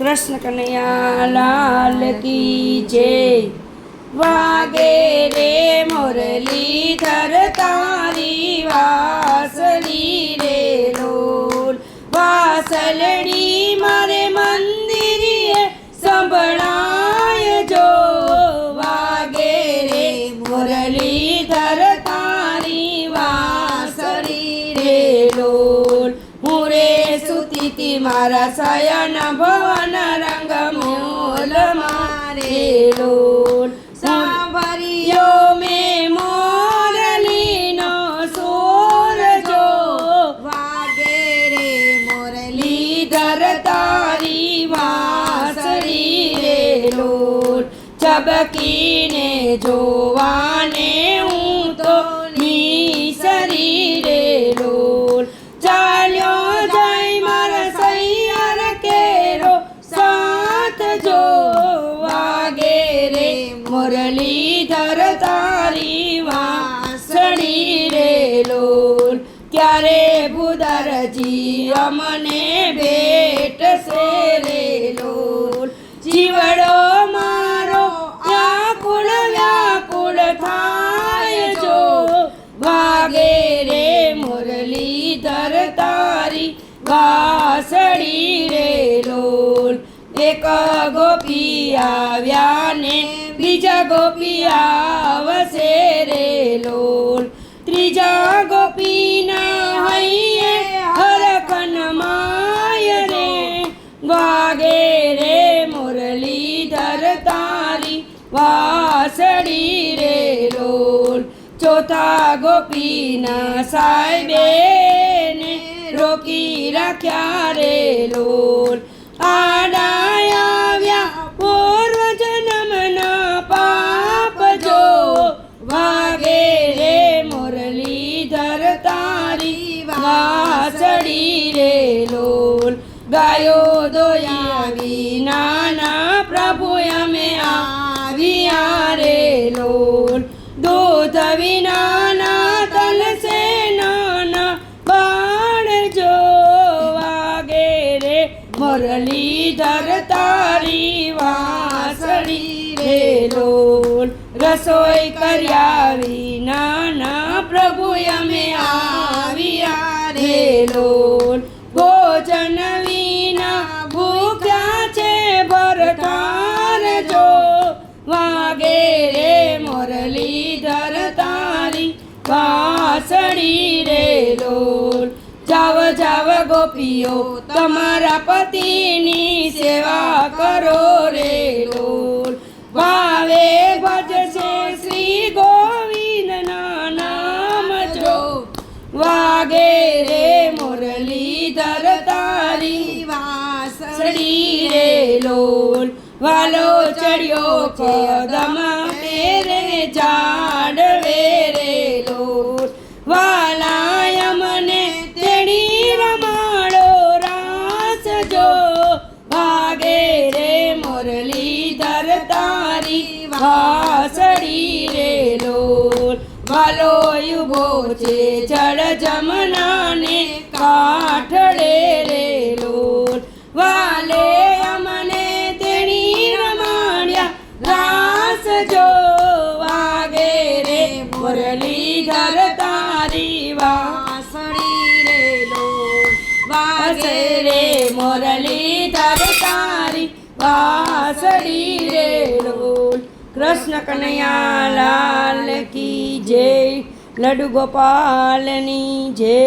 કૃષ્ણ કનૈયા લાલ કી જય. વાગે રે મોરલી ધર તારી વાસલી રે લોલ. વાસલડી મારે મંદિરે સંભળાય જો. વાગે રે મુરલી ધર તારી વાસલી રે લોલ. હું રે સુતી મારા સયન ભવન રે લોલ ચબકીને જોવાને હું તો ની રે લોલ ચાલ્યો જય મારા સૈયર કેરો, સાથ જો વાગે રે. મુરલીધર તારી વાસણી રે લોલ ક્યારે ભૂદરજી અમને ભેટ સે રે લોલ જીવડો મારો, વ્યાકુળ વ્યાકુળ થાય જો. વાગે રે મુરલીધર તારી વાસળી રે લોલ. એક ગોપી આવ્યા ને બીજા ગોપી આવશે રે લોલ. ત્રીજા ગોપીના હૈયે હરકન વાસળી રે લોલ ચોથા ગોપીના સાહેબે ને રોકી રાખ્યા રે લોલ આવ્યા પૂર્વ જન્મના પાપ જો વાગે રે મુરલીધર તારી વાસડી રે લોલ ગાયો દોયા નાના લોલ દૂધ વિનાના તલસે નાના બાળ જો વાગે રે. મુરલીધર તારી વાસળી રે લોલ. રસોઈ કર્યા વાસળી રે લોલ. જાવ જાવ ગોપીઓ, તમારા પતિની સેવા કરો રે લોલ. ભાવે ભજશે શ્રી ગોવિંદના નામ જો. વાગે રે મુરલીધર તારી. વાસણી રે લોલ. વાલો ચડ્યો કદમ રે જાડવે વાલાય મને તેડી રમાડો, રાસ જો. ભાગે રે મુરલીધર તારી, વાસળી રે લોલ. વાલો યુભો છે જળ જમનાને વાસળી રે ડોલ કૃષ્ણ કનૈયા લાલ કી જય લડુ ગોપાલની જય.